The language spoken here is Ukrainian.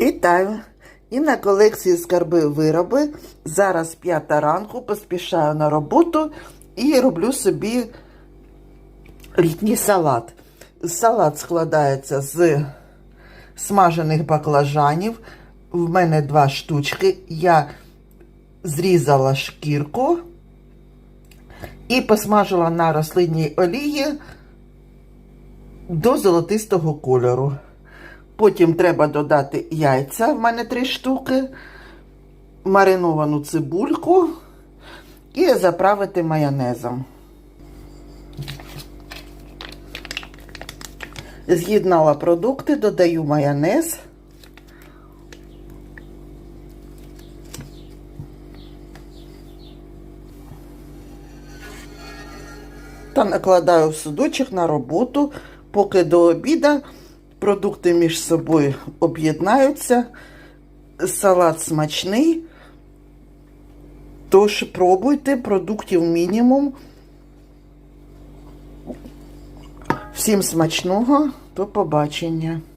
Вітаю! І на колекції скарби вироби. Зараз п'ята ранку, поспішаю на роботу і роблю собі літній салат. Салат складається з смажених баклажанів. В мене два штучки. Я зрізала шкірку і посмажила на рослинній олії до золотистого кольору. Потім треба додати яйця, в мене три штуки, мариновану цибульку і заправити майонезом. З'єднала продукти, додаю майонез. Та накладаю в судочок на роботу, поки до обіда продукти між собою об'єднаються. Салат смачний. Тож пробуйте, продуктів мінімум. Всім смачного, до побачення.